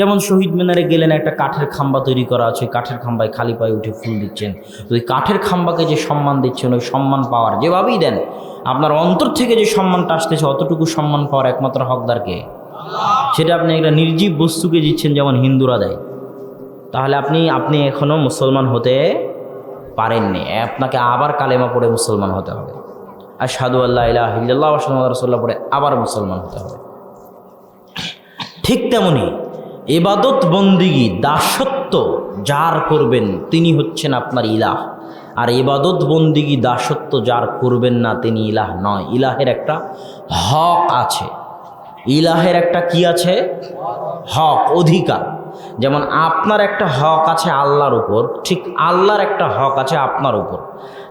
যেমন শহীদ মিনারে গেলেন একটা কাঠের খাম্বা তৈরি করা আছে কাঠের খাম্বায় খালি পায়ে উঠে ফুল দিচ্ছেন। ওই কাঠের খাম্বাকে যে সম্মান দিচ্ছেন ওই সম্মান পাওয়ার যেভাবেই দেন আপনার অন্তর থেকে যে সম্মানটা আসতেছে অতটুকু সম্মান পাওয়ার একমাত্র হকদারকে সেটা আপনি একটা নির্জীব বস্তুকে দিচ্ছেন যেমন হিন্দুরা দেয়। তাহলে আপনি আপনি এখনও মুসলমান হতে পারেননি আপনাকে আবার কালেমা পড়ে মুসলমান হতে হবে। আর সাধু আল্লাহ ইল্লাল্লাহ রসল্লাহ পড়ে আবার মুসলমান হতে হবে। ঠিক তেমনি এবাদত বন্দিগি, দাসত্ব যার করবেন তিনি হচ্ছেন আপনার ইলাহ। আর এবাদত বন্দিগি, দাসত্ব যার করবেন না তিনি ইলাহ নয়। ইলাহের একটা হক আছে। ইলাহের একটা কি আছে? হক, অধিকার। যেমন আপনার একটা হক আছে আল্লাহর উপর, ঠিক আল্লাহর একটা হক আছে আপনার উপর।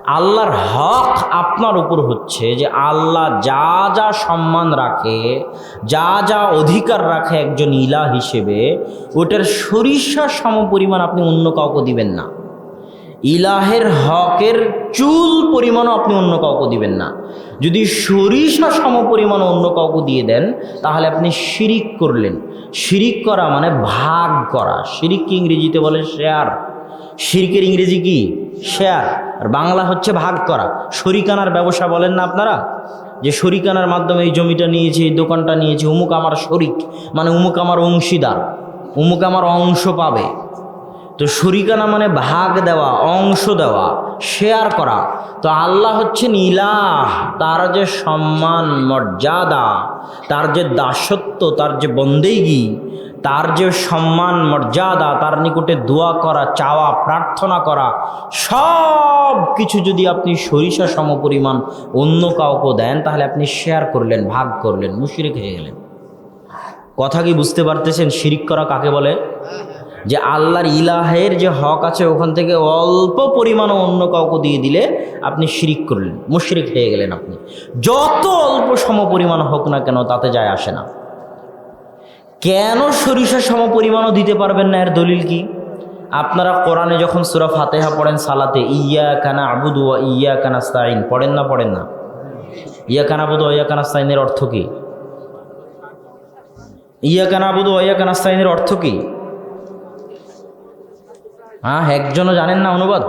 আল্লাহর হক আপনার উপর হচ্ছে যে আল্লাহ যা যা সম্মান রাখে, যা যা অধিকার রাখে একজন ইলা হিসেবে, ওটার সরিষা সম পরিমাণ আপনি অন্য কাউকে দিবেন না। ইলাহের হকের চুল পরিমাণও আপনি অন্য কাউকে দিবেন না। যদি সরিষা সম পরিমাণ অন্য কাউকে দিয়ে দেন, তাহলে আপনি শিরিক করলেন। শিরিক করা মানে ভাগ করা। শিরিককে ইংরেজিতে বলে? শেয়ার। শিরিকের ইংরেজি কি? শেয়ার। আর বাংলা হচ্ছে ভাগ করা। শরিকানার ব্যবসা বলেন না আপনারা? যে শরিকানার মাধ্যমে এই জমিটা নিয়েছি, এই দোকানটা নিয়েছি, উমুক আমার শরিক। মানে উমুক আমার অংশীদার। উমুক আমার অংশ পাবে। তো শরিকানা মানে ভাগ দেওয়া, অংশ দেওয়া শেয়ার করা। তো আল্লাহ হচ্ছেন ইলাহ, তার যে সম্মান, মর্যাদা, তার যে দাসত্ব, তার যে বন্দেগি, তার যে সম্মান, মর্যাদা, তার নিকটে দোয়া করা, চাওয়া, প্রার্থনা করা, সব কিছু যদি আপনি সরিষা সমপরিমাণ অন্য কাউকে দেন, তাহলে আপনি শেয়ার করলেন, ভাগ করলেন মুশিরে খেয়ে গেলেন। কথা কি বুঝতে পারতেছেন? শিরিক করা কাকে বলে? যে আল্লাহর ইলাহের যে হক আছে ওখান থেকে অল্প পরিমাণও অন্য কাউকে দিয়ে দিলে আপনি শিরিক করলেন, মুশরিক হয়ে গেলেন আপনি। যত অল্প সম পরিমাণ হোক না কেন তাতে যায় আসে না। কেন সরিষা সম পরিমাণও দিতে পারবেন না এর দলিল কি? আপনারা কোরআনে যখন সুরা ফাতেহা পড়েন সালাতে ইয়া কানা আবুদু ইয়া কানা পড়েন না পড়েন না? ইয়া কানা আবুদু ওয়া ইয়া কানা অর্থ কি? ইয়া কানা আবুদু ইয়া কানা অর্থ কি? হ্যাঁ একজনও জানেন না অনুবাদ?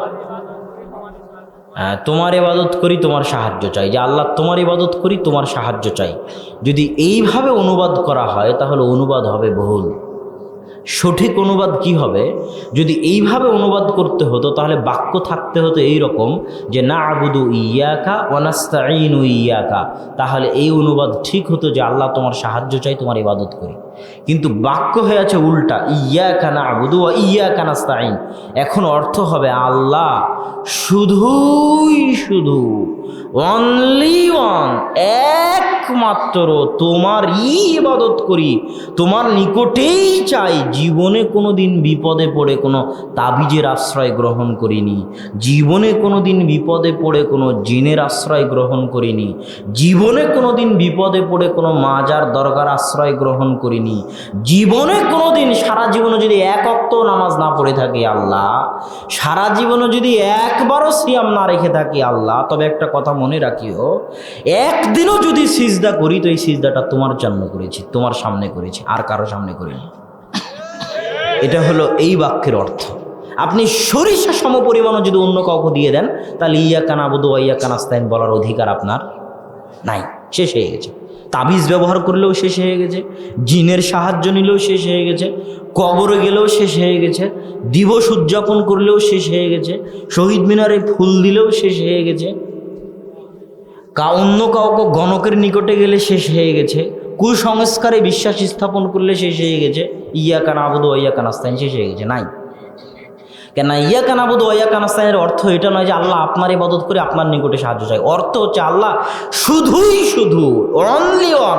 হ্যাঁ, তোমার ইবাদত করি তোমার সাহায্য চাই। যে আল্লাহ তোমার ইবাদত করি তোমার সাহায্য চাই। যদি এইভাবে অনুবাদ করা হয় তাহলে অনুবাদ হবে বহুল। সঠিক অনুবাদ কি হবে? যদি এইভাবে অনুবাদ করতে হতো তাহলে বাক্য থাকতে হতো এই রকম যে না আবুদু ইয়াকা অনাস্তাইনু ইয়াকা। তাহলে এই অনুবাদ ঠিক হতো যে আল্লাহ তোমার সাহায্য চাই তোমার ইবাদত করি। কিন্তু বাক্য হয়ে আছে উল্টা ইয়া কানা আবুদু ইয়া কানাস্তাইন এখন অর্থ হবে আল্লাহ, শুধুই শুধু অনলি ওয়ান একমাত্র তোমারই ইবাদত করি। তোমার নিকটেই চাই, জীবনে কোনো দিন বিপদে পড়ে কোনো তাবিজের আশ্রয় গ্রহণ করিনি। জীবনে কোনো দিন বিপদে পড়ে কোনো জিনের আশ্রয় গ্রহণ করিনি। জীবনে কোনো দিন বিপদে পড়ে কোনো মাজার দরকার আশ্রয় গ্রহণ করিনি। জীবনে কোনো দিন সারা জীবনে যদি এক অক্ত নামাজ না পড়ে থাকি আল্লাহ, সারা জীবনে যদি একবারও সিয়াম না রেখে থাকি আল্লাহ, তবে একটা কথা মনে রাখিও, একদিনও যদি সিজদা করি তো এই সিজদাটা তোমার জন্য করেছি, তোমার সামনে করেছি, আর কারও সামনে করিনি। এটা হলো এই বাক্যের অর্থ। আপনি সরিষা সম পরিমাণও যদি অন্য কাউকে দিয়ে দেন, তাহলে ইয়া কানা কানাবুদু ইয়া কানাস্তাইন বলার অধিকার আপনার নাই। শেষ হয়ে গেছে। তাবিজ ব্যবহার করলেও শেষ হয়ে গেছে, জিনের সাহায্য নিলেও শেষ হয়ে গেছে, কবরে গেলেও শেষ হয়ে গেছে, দিবস উদযাপন করলেও শেষ হয়ে গেছে, শহীদ মিনারে ফুল দিলেও শেষ হয়ে গেছে, কা অন্য কাউকে গণকের নিকটে গেলে শেষ হয়ে গেছে, কুসংস্কারে বিশ্বাস স্থাপন করলে শেষ হয়ে গেছে ইয়া কানা আবুদু ইয়া কানাস্তাইন শেষ হয়ে গেছে, নাই। কেন ইয়া কানাবুদ ইয়া কানাস্তাইনের অর্থ এটা নয় যে আল্লাহ আপনার ইবাদত করে আপনার নিকটে সাহায্য চাই অর্থ হচ্ছে আল্লাহ শুধুই শুধু অনলি অন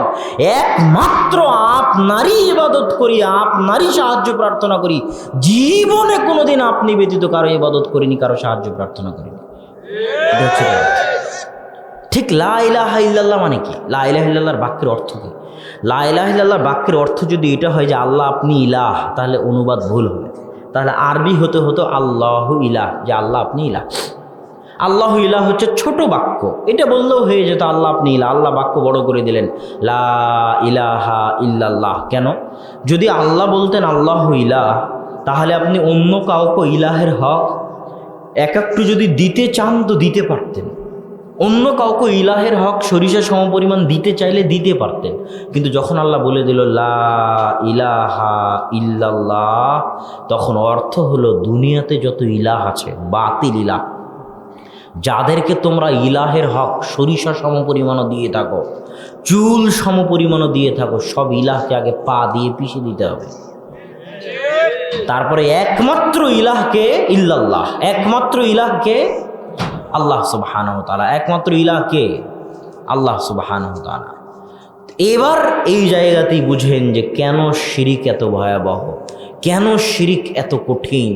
একমাত্র আপনারই ইবাদত করি, আপনারই সাহায্য প্রার্থনা করি। জীবনে কোনোদিন আপনি ব্যতীত কারও ইবাদত করিনি, কারও সাহায্য প্রার্থনা করিনি। ঠিক লা ইলাহা ইল্লাল্লাহ মানে কি? লা ইলাহা ইল্লাল্লাহর বাক্যের অর্থ কি? লা ইলাহা ইল্লাল্লাহর বাক্যের অর্থ যদি এটা হয় যে আল্লাহ আপনি ইলাহ, তাহলে অনুবাদ ভুল হবে। তাহলে আরবি হতে হতো আল্লাহ ইলাহ, যে আল্লাহ আপনি ইলাহ। আল্লাহ ইলাহ হচ্ছে ছোট বাক্য। এটা বললেও হয়ে যেত, আল্লাহ আপনি ইলা আল্লাহ বাক্য বড় করে দিলেন, লা ইলাহা ইল্লাল্লাহ। কেন? যদি আল্লাহ বলতেন আল্লাহ ইলাহ, তাহলে আপনি অন্য কাউকে ইলাহের হক, এক একটু যদি দিতে চান তো দিতে পারতেন। অন্য কাউকে ইলাহের হক সরিষা সমপরিমাণ দিতে চাইলে দিতে পারতেন। কিন্তু যখন আল্লাহ বলে দিল, লা ইলাহা ইল্লাল্লাহ তখন অর্থ হলো দুনিয়াতে যত ইলাহ আছে, বাতিল ইলাহ। যাদেরকে তোমরা ইলাহের হক সরিষা সমপরিমাণও দিয়ে থাকো, চুল সমপরিমাণও দিয়ে থাকো, সব ইলাহকে আগে পা দিয়ে পিষে দিতে হবে। তারপরে একমাত্র ইলাহকে ইল্লাল্লাহ, একমাত্র ইলাহকে আল্লাহ সুবহান তালা একমাত্র ইলাহকে আল্লাহ সুবহান তালা এবার এই জায়গাতেই বুঝেন যে কেন শিরিক এত ভয়াবহ, কেন শিরিক এত কঠিন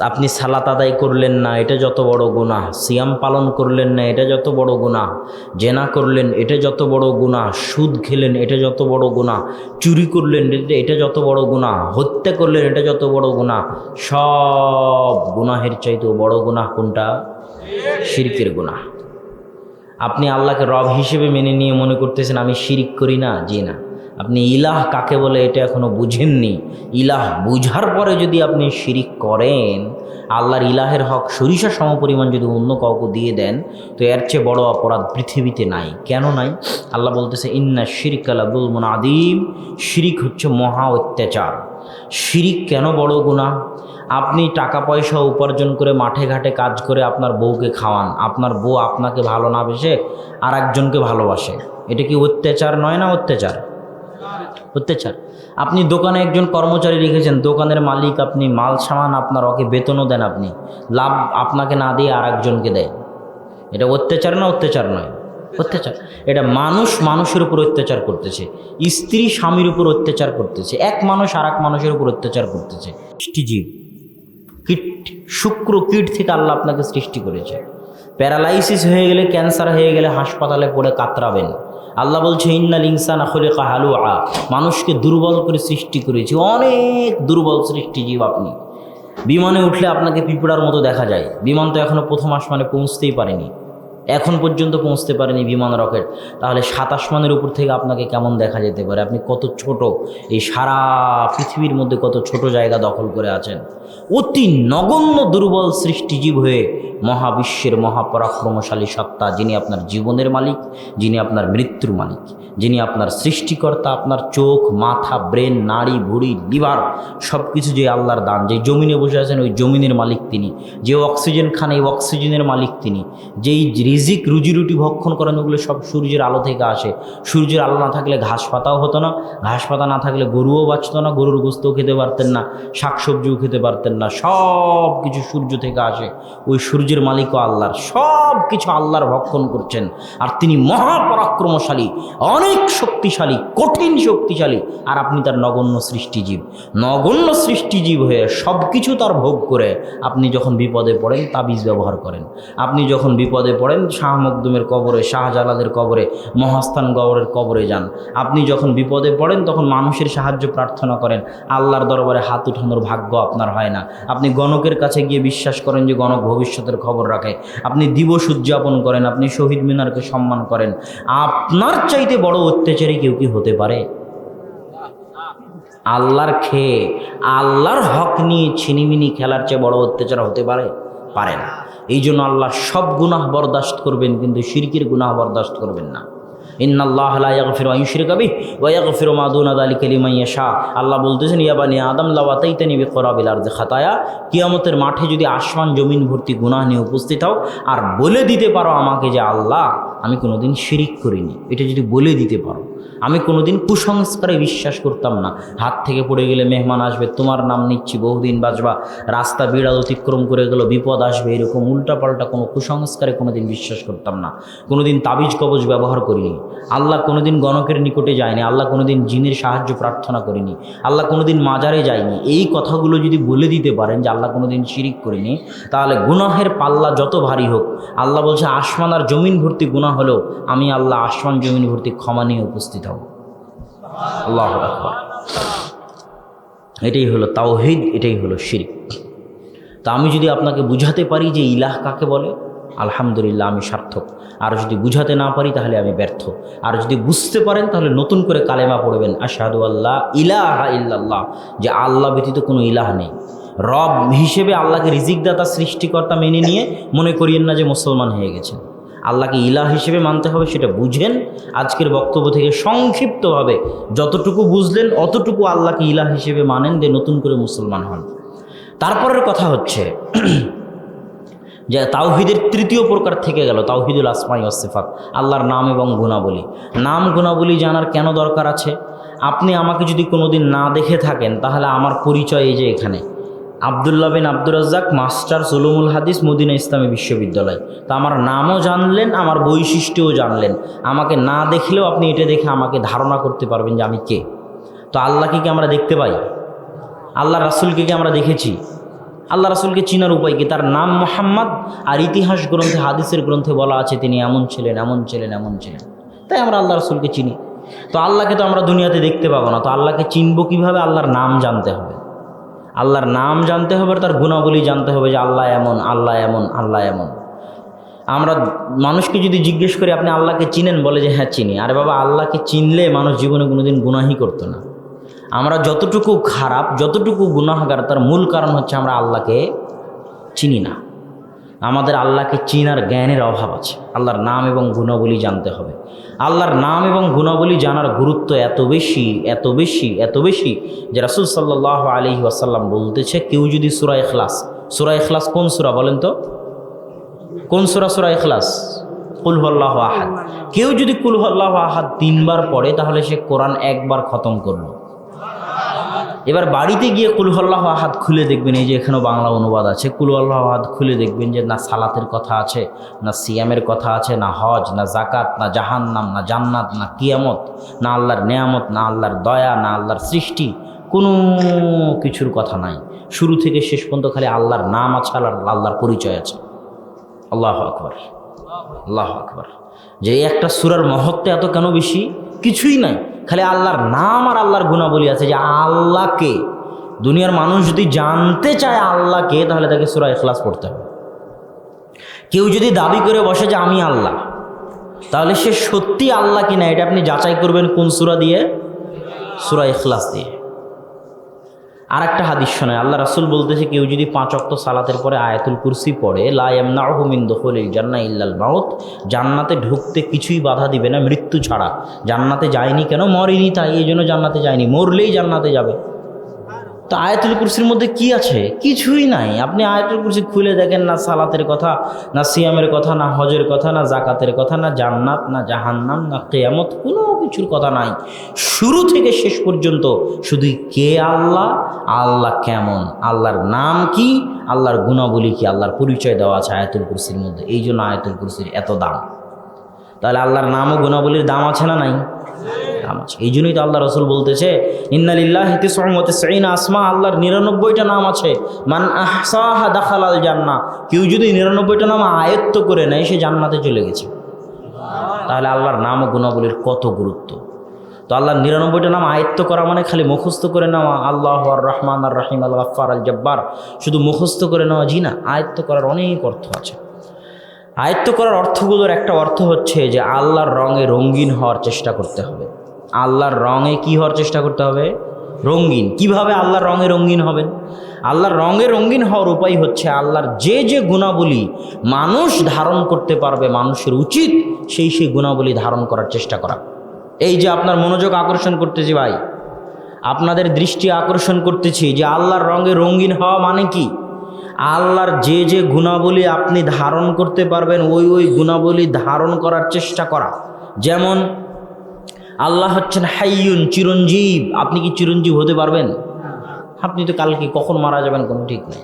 আপনি সালাত আদায় করলেন না, এটা যত বড় গুনাহ। সিয়াম পালন করলেন না, এটা যত বড় গুনাহ। জেনা করলেন, এটা যত বড় গুনাহ। সুদ খেলেন, এটা যত বড় গুনাহ। চুরি করলেন, এটা- যত বড় গুনাহ। হত্যা করলেন, এটা যত বড় গুনাহ। সব গুনাহের চাইতেও বড় গুনাহ কোনটা? শিরকের গুনাহ। আপনি আল্লাহকে রব হিসেবে মেনে নিয়ে মনে করতেছেন, আমি শিরিক করি না, জি না। আপনি ইলাহ কাকে বলে এটা এখনও বুঝেননি? ইলাহ বুঝার পরে যদি আপনি শিরিক করেন, আল্লাহর ইলাহের হক সরিষা সমপরিমাণ যদি অন্য কাউকে দিয়ে দেন, তো এর চেয়ে বড় অপরাধ পৃথিবীতে নাই। কেন নাই? আল্লাহ বলতেছে, ইন্না শিরিক আলাদুল আদিম শিরিক হচ্ছে মহা অত্যাচার। শিরিক কেন বড় গুণা আপনি টাকা পয়সা উপার্জন করে মাঠে ঘাটে কাজ করে আপনার বউকে খাওয়ান। আপনার বউ আপনাকে ভালো না বেসে আর একজনকে ভালোবাসে। এটা কি অত্যাচার নয় না অত্যাচার? অত্যাচার আপনি দোকানে একজন কর্মচারী রেখেছেন, দোকানের মালিক আপনি, মাল সামান আপনার, ওকে বেতনও দেন আপনি, লাভ আপনাকে না দিয়ে আর একজনকে দেয়। এটা অত্যাচার না অত্যাচার নয়? অত্যাচার। এটা মানুষ মানুষের উপর অত্যাচার করতেছে, স্ত্রী স্বামীর উপর অত্যাচার করতেছে, এক মানুষ আর এক মানুষের উপর অত্যাচার করতেছে। সৃষ্টিজীব, কীট, শুক্র কীট থেকে আল্লাহ আপনাকে সৃষ্টি করেছে। প্যারালাইসিস হয়ে গেলে, ক্যান্সার হয়ে গেলে হাসপাতালে পড়ে কাতরাবেন। আল্লাহ বলছে, ইন্নাল ইনসান আখলে কাহালু আ মানুষকে দুর্বল করে সৃষ্টি করেছে। অনেক দুর্বল সৃষ্টিজীব আপনি। বিমানে উঠলে আপনাকে পিঁপড়ার মতো দেখা যায়। বিমান তো এখনও প্রথম আসমানে পৌঁছতেই পারেনি। এখন পর্যন্ত পৌঁছতে পারেনি বিমান রকেট। তাহলে সাত আসমানের উপর থেকে আপনাকে কেমন দেখা যেতে পারে? আপনি কত ছোট? এই সারা পৃথিবীর মধ্যে কত ছোট জায়গা দখল করে আছেন? অতি নগণ্য দুর্বল সৃষ্টিজীব হয়ে মহাবিশ্বের মহাপরাক্রমশালী সত্তা, যিনি আপনার জীবনের মালিক, যিনি আপনার মৃত্যুর মালিক, যিনি আপনার সৃষ্টিকর্তা, আপনার চোখ, মাথা, ব্রেন, নাড়ি, ভুড়ি, লিভার সব কিছু যে আল্লাহর দান, যে জমিনে বসে আছেন, ওই জমিনের মালিক তিনি, যে অক্সিজেন খান, এই অক্সিজেনের মালিক তিনি, যেই রিজিক, রুজি রুটি ভক্ষণ করেন, ওগুলো সব সূর্যের আলো থেকে আসে। সূর্যের আলো না থাকলে ঘাস পাতাও হতো না, ঘাস পাতা না থাকলে গরুও বাঁচতো না, গরুর গোস্তও খেতে পারতেন না, শাকসবজিও খেতে পারতেন না সব কিছু সূর্য থেকে আসে। ওই সূর্যের মালিকও আল্লাহর সব কিছু আল্লাহর ভক্ষণ করছেন। আর তিনি মহাপরাক্রমশালী, অনেক শক্তিশালী, কঠিন শক্তিশালী। আর আপনি তার নগণ্য সৃষ্টিজীব। নগণ্য সৃষ্টিজীব হয়ে সব কিছু তার ভোগ করে আপনি যখন বিপদে পড়েন, তাবিজ ব্যবহার করেন। আপনি যখন বিপদে পড়েন, শাহ মকদুমের কবরে শাহজালাদের কবরে, মহাস্থান গবরের কবরে যান। আপনি যখন বিপদে পড়েন, তখন মানুষের সাহায্য প্রার্থনা করেন। আল্লাহর দরবারে হাত উঠানোর ভাগ্য আপনার হয় না। আপনি গণকের কাছে গিয়ে বিশ্বাস করেন যে গণক ভবিষ্যতের খবর রাখে। আপনি দিবস উদযাপন করেন, আপনি শহীদ মিনারকে সম্মান করেন। আপনার চাইতে বড় অত্যাচারী কেউ কি হতে পারে? আল্লাহর খেয়ে, আল্লাহর হক নিয়ে ছিনিমিনি খেলার চেয়ে বড় অত্যাচার হতে পারে? পারে না। এই জন্য আল্লাহ সব গুনাহ বরদাস্ত করবেন, কিন্তু শিরকির গুনাহ বরদাস্ত করবেন না। ইন্নাল্লাহ ইয়াগফিরু আন ইউশরিকা বিহি ওয়া ইয়াগফিরু মা দুনা যালিকা লিমান আল্লাহ বলতেছেন, ইয়া বানি আদম, লাউ আতাইতানি বিকরাবিল আরদি খাতায়া। কিয়ামতের মাঠে যদি আসমান জমিন ভর্তি গুনাহ নিয়ে উপস্থিত হও, আর বলে দিতে পারো আমাকে যে আল্লাহ, আমি কোনোদিন শিরিক করিনি। এটা যদি বলে দিতে পারো, আমি কোনোদিন কুসংস্কারে বিশ্বাস করতাম না। হাত থেকে পড়ে গেলে মেহমান আসবে, তোমার নাম নিচ্ছি, বহুদিন বাঁচবা। রাস্তা বিড়াল অতিক্রম করে গেল, বিপদ আসবে, এরকম উল্টাপাল্টা কোনো কুসংস্কারে কোনোদিন বিশ্বাস করতাম না। কোনোদিন তাবিজ কবজ ব্যবহার করিনি। আল্লাহ কোনোদিন গণকের নিকটে যায়নি, আল্লাহ কোনোদিন জিনের সাহায্য প্রার্থনা করিনি, আল্লাহ কোনোদিন মাজারে যায়নি। এই কথাগুলো যদি বলে দিতে পারেন যে আল্লাহ কোনোদিন শিরিক করিনি, তাহলে গুনাহের পাল্লা যত ভারী হোক, আল্লাহ বলছে, আসমান আর জমিন ভর্তি গুনাহ হলেও আমি আল্লাহ আসমান জমিন ভর্তি ক্ষমা নিয়ে উপস্থিত হব। আল্লাহ এটাই হলো তাওহিদ, এটাই হলো শিরিক। তা আমি যদি আপনাকে বুঝাতে পারি যে ইলাহ কাকে বলে? আলহামদুলিল্লাহ আমি সার্থক। আর যদি বুঝাতে না পারি তাহলে আমি ব্যর্থ। আর যদি বুঝতে পারেন তাহলে নতুন করে কালেমা পড়বেন, আশাহাদু আল্লাহ ইলাহা ইল্লাল্লাহ, যে আল্লাহ ব্যতীত কোনো ইলাহ নেই। রব হিসেবে আল্লাহকে রিজিকদাতা, সৃষ্টিকর্তা মেনে নিয়ে মনে করিয়েন না যে মুসলমান হয়ে গেছেন। আল্লাহকে ইলাহ হিসেবে মানতে হবে, সেটা বুঝেন। আজকের বক্তব্য থেকে সংক্ষিপ্তভাবে যতটুকু বুঝলেন, অতটুকু আল্লাহকে ইলাহ হিসেবে মানেন যে নতুন করে মুসলমান হন। তারপরের কথা হচ্ছে যে তাওহিদের তৃতীয় প্রকার থেকে গেল, তাওহিদুল আসমাই ওসিফাত আল্লাহর নাম এবং গুণাবলী। নাম গুণাবলী জানার কেন দরকার আছে? আপনি আমাকে যদি কোনোদিন না দেখে থাকেন, তাহলে আমার পরিচয় এই যে এখানে। আবদুল্লাহ বিন আব্দুর রাজ্জাক, মাস্টার সুলুমুল হাদিস, মদিনা ইসলামী বিশ্ববিদ্যালয়। তা আমার নামও জানলেন, আমার বৈশিষ্ট্যও জানলেন। আমাকে না দেখলেও আপনি এটা দেখে আমাকে ধারণা করতে পারবেন যে আমি কে। তো আল্লাহকে কি আমরা দেখতে পাই? আল্লাহ রাসুলকে কি আমরা দেখেছি? আল্লাহ রাসুলকে চিনার উপায় কি? তার নাম মোহাম্মদ আর ইতিহাস গ্রন্থে, হাদিসের গ্রন্থে বলা আছে, তিনি এমন ছিলেন এমন ছিলেন এমন ছিলেন। তাই আমরা আল্লাহ রাসুলকে চিনি। তো আল্লাহকে তো আমরা দুনিয়াতে দেখতে পাবো না। তো আল্লাহকে চিনব কীভাবে? আল্লাহর নাম জানতে হবে। আল্লাহর নাম জানতে হবে তার গুণাবলী জানতে হবে যে আল্লাহ এমন আল্লাহ এমন আল্লাহ এমন। আমরা মানুষকে যদি জিজ্ঞেস করি, আপনি আল্লাহকে চিনেন? বলে যে হ্যাঁ চিনি। আরে বাবা, আল্লাহকে চিনলে মানুষ জীবনে কোনোদিন গুনাহি করতো না। আমরা যতটুকু খারাপ, যতটুকু গুনাহগার, তার মূল কারণ হচ্ছে আমরা আল্লাহকে চিনি না। আমাদের আল্লাহকে চিনার জ্ঞানের অভাব আছে। আল্লাহর নাম এবং গুণাবলী জানতে হবে। আল্লাহর নাম এবং গুণাবলী জানার গুরুত্ব এত বেশি এত বেশি এত বেশি যে রাসুল সাল্লাহ আলি ওয়াসাল্লাম বলতেছে, কেউ যদি সুরা এখলাস সুরা এখলাস কোন সুরা বলেন তো? কোন সুরা? সুরা এখলাস কুলহল্লাহ আহাদ। কেউ যদি কুলহল্লাহ আহাদ তিনবার পড়ে, তাহলে সে কোরআন একবার খতম করল। এবার বাড়িতে গিয়ে কুলহল্লাহ আহাদ খুলে দেখবেন, এই যে এখানেও বাংলা অনুবাদ আছে কুলহল্লাহ আহাদ খুলে দেখবেন যে না সালাতের কথা আছে, না সিয়ামের কথা আছে, না হজ, না জাকাত না জাহান্নাম, না জান্নাত, না কিয়ামত, না আল্লাহর নেয়ামত, না আল্লাহর দয়া, না আল্লাহর সৃষ্টি, কোনো কিছুর কথা নাই। শুরু থেকে শেষ পর্যন্ত খালি আল্লাহর নাম আছে, আল্লাহর আল্লাহর পরিচয় আছে। আল্লাহ আকবর আল্লাহ আকবর। যে একটা সুরার মহত্ব এত কেন বেশি? কিছুই নাই। খালি আল্লাহর নাম আর আল্লাহর গুণাবলী আছে যে আল্লাহকে, দুনিয়ার মানুষ যদি জানতে চায় আল্লাহকে, তাহলে তাকে সুরা এখলাস পড়তে হবে। কেউ যদি দাবি করে বসে যে আমি আল্লাহ, তাহলে সে সত্যি আল্লাহ কিনা, এটা আপনি যাচাই করবেন কোন সুরা দিয়ে? সুরা এখলাস দিয়ে। আর একটা হাদিস শোনায়। আল্লাহ রাসুল বলতেছে, কেউ যদি পাঁচ অক্ত সালাতের পরে আয়াতুল কুরসি পড়ে লাইমনাহমিন দখল জান্না ইল্লাল মাউত, জান্নাতে ঢুকতে কিছুই বাধা দিবে না, মৃত্যু ছাড়া। জান্নাতে যায়নি কেন? মরেনি তাই, এই জন্য জান্নাতে যায়নি। মরলেই জান্নাতে যাবে। তো আয়াতুল কুরসির মধ্যে কি আছে? কিছুই নাই। আপনি আয়াতুল কুরসি খুলে দেখেন, না সালাতের কথা, না সিয়ামের কথা, না হজের কথা, না জাকাতের কথা, না জান্নাত, না জাহান্নাম, না কেয়ামত, কোনো কিছুর কথা নাই। শুরু থেকে শেষ পর্যন্ত শুধুই কে আল্লাহ আল্লাহ কেমন? আল্লাহর নাম কি? আল্লাহর গুণাবলী কি? আল্লাহর পরিচয় দেওয়া আছে আয়াতুল কুরসির মধ্যে। এই জন্য আয়াতুল কুরসির এত দাম। তাহলে আল্লাহর নাম ও গুণাবলীর দাম আছে না নাই? দাম আছে। এই জন্যই তো আল্লাহ রসুল বলতেছে ইন্নালিল্লাহ হিতিসমতে সঈন আসমা। আল্লাহর নিরানব্বইটা নাম আছে। মান আহসাহা দাখাল আল জান্না কেউ যদি নিরানব্বইটা নাম আয়ত্ত করে নেয়, সে জান্নাতে চলে গেছে। তাহলে আল্লাহর নাম ও গুণাবলীর কত গুরুত্ব? তো আল্লাহর নিরানব্বইটা নাম আয়ত্ত করা মানে খালি মুখস্থ করে নেওয়া। আল্লাহ আর রহমান আর রাহিম আল গফার আল জব্বার শুধু মুখস্থ করে নেওয়া জি না, আয়ত্ত করার অনেক অর্থ আছে। আয়ত্ত করার অর্থগুলোর একটা অর্থ হচ্ছে যে আল্লাহর রঙে রঙিন হওয়ার চেষ্টা করতে হবে। আল্লাহর রঙে কি হওয়ার চেষ্টা করতে হবে? রঙিন। কীভাবে আল্লাহর রঙে রঙিন হবেন? আল্লাহর রঙে রঙিন হওয়ার উপায় হচ্ছে আল্লাহর যে যে গুণাবলী মানুষ ধারণ করতে পারবে, মানুষের উচিত সেই সেই গুণাবলী ধারণ করার চেষ্টা করা। এই যে আপনার মনোযোগ আকর্ষণ করতেছি ভাই, আপনাদের দৃষ্টি আকর্ষণ করতেছি যে আল্লাহর রঙে রঙিন হওয়া মানে কি? আল্লাহর যে যে গুণাবলী আপনি ধারণ করতে পারবেন, ওই ওই গুণাবলী ধারণ করার চেষ্টা করা। যেমন, আল্লাহ হচ্ছেন হাইয়ুন, চিরঞ্জীব। আপনি কি চিরঞ্জীব হতে পারবেন? আপনি তো কালকে কখন মারা যাবেন কোনো ঠিক নেই।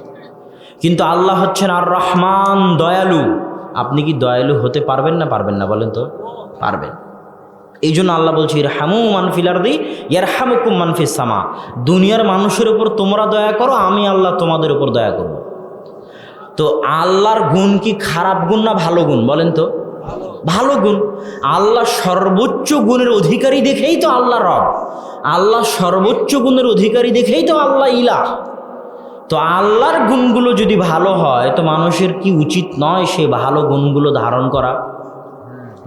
কিন্তু আল্লাহ হচ্ছেন আর রহমান দয়ালু। আপনি কি দয়ালু হতে পারবেন না পারবেন না বলেন তো? পারবেন। এই জন্য আল্লাহ বলছি হামু মানফিলার দি ইয়ার হামুকুম মানফিস সামা। দুনিয়ার মানুষের উপর তোমরা দয়া করো, আমি আল্লাহ তোমাদের উপর দয়া করব। তো আল্লাহর গুণ কি খারাপ গুণ না ভালো গুণ, বলেন তো? ভালো গুণ। আল্লাহ সর্বোচ্চ গুণের অধিকারী দেখেই তো আল্লাহ রব। আল্লাহ সর্বোচ্চ গুণের অধিকারী দেখেই তো আল্লাহ ইলা তো আল্লাহর গুণগুলো যদি ভালো হয়, তো মানুষের কি উচিত নয় সে ভালো গুণগুলো ধারণ করা?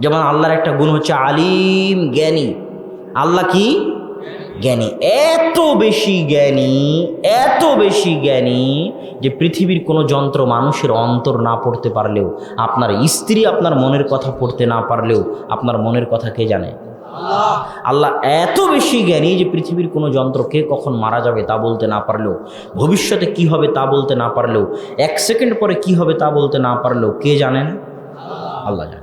যেমন আল্লাহর একটা গুণ হচ্ছে আলিম, জ্ঞানী। আল্লাহ কি? জ্ঞানী। এত বেশি জ্ঞানী, এত বেশি জ্ঞানী যে পৃথিবীর কোনো যন্ত্র মানুষের অন্তর না পড়তে পারলেও, আপনার স্ত্রী আপনার মনের কথা পড়তে না পারলেও, আপনার মনের কথা কে জানে? আল্লাহ এত বেশি জ্ঞানী যে পৃথিবীর কোনো যন্ত্র কে কখন মারা যাবে তা বলতে না পারলেও, ভবিষ্যতে কি হবে তা বলতে না পারলেও, এক সেকেন্ড পরে কি হবে তা বলতে না পারলেও কে জানেন? আল্লাহ জানেন